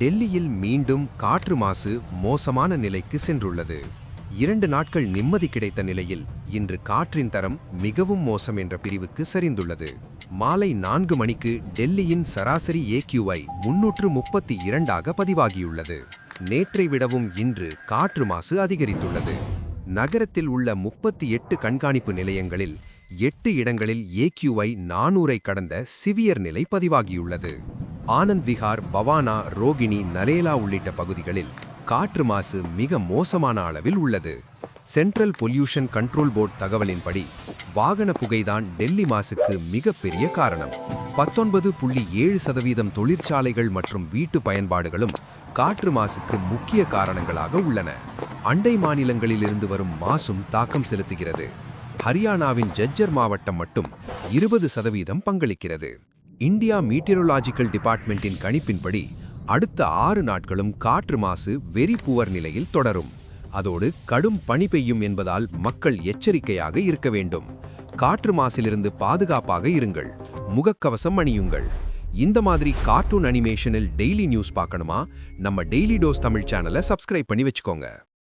டெல்லியில் மீண்டும் காற்று மாசு மோசமான நிலைக்கு சென்றுள்ளது. இரண்டு நாட்கள் நிம்மதி கிடைத்த நிலையில் இன்று காற்றின் தரம் மிகவும் மோசம் என்ற பிரிவுக்கு சரிந்துள்ளது. மாலை நான்கு மணிக்கு டெல்லியின் சராசரி ஏக்யூஐ முன்னூற்று முப்பத்தி இரண்டாக பதிவாகியுள்ளது. நேற்றை விடவும் இன்று காற்று மாசு அதிகரித்துள்ளது. நகரத்தில் உள்ள முப்பத்தி எட்டு கண்காணிப்பு நிலையங்களில் எட்டு இடங்களில் ஏக்யூஐ நானூரை கடந்த சிவியர் நிலை பதிவாகியுள்ளது. ஆனந்த் விஹார் பவானா ரோகிணி நரேலா உள்ளிட்ட பகுதிகளில் காற்று மாசு மிக மோசமான அளவில் உள்ளது. சென்ட்ரல் பொல்யூஷன் கண்ட்ரோல் போர்டு தகவலின்படி வாகன புகைதான் டெல்லி மாசுக்கு மிகப்பெரிய காரணம். பத்தொன்பது புள்ளி ஏழு சதவீதம் தொழிற்சாலைகள் மற்றும் வீட்டு பயன்பாடுகளும் காற்று மாசுக்கு முக்கிய காரணங்களாக உள்ளன. அண்டை மாநிலங்களிலிருந்து வரும் மாசும் தாக்கம் செலுத்துகிறது. ஹரியானாவின் ஜஜ்ஜர் மாவட்டம் மட்டும் இருபது சதவீதம் பங்களிக்கிறது. இந்தியா மீட்டியரோலாஜிக்கல் டிபார்ட்மெண்டின் கணிப்பின்படி அடுத்த ஆறு நாட்களும் காற்று மாசு வெறி புவர் நிலையில் தொடரும். அதோடு கடும் பனி பெய்யும் என்பதால் மக்கள் எச்சரிக்கையாக இருக்க வேண்டும். காற்று மாசிலிருந்து பாதுகாப்பாக இருங்கள். முகக்கவசம் அணியுங்கள். இந்த மாதிரி கார்ட்டூன் அனிமேஷனில் டெய்லி நியூஸ் பார்க்கணுமா? நம்ம டெய்லி டோஸ் தமிழ் சேனலை சப்ஸ்கிரைப் பண்ணி வச்சுக்கோங்க.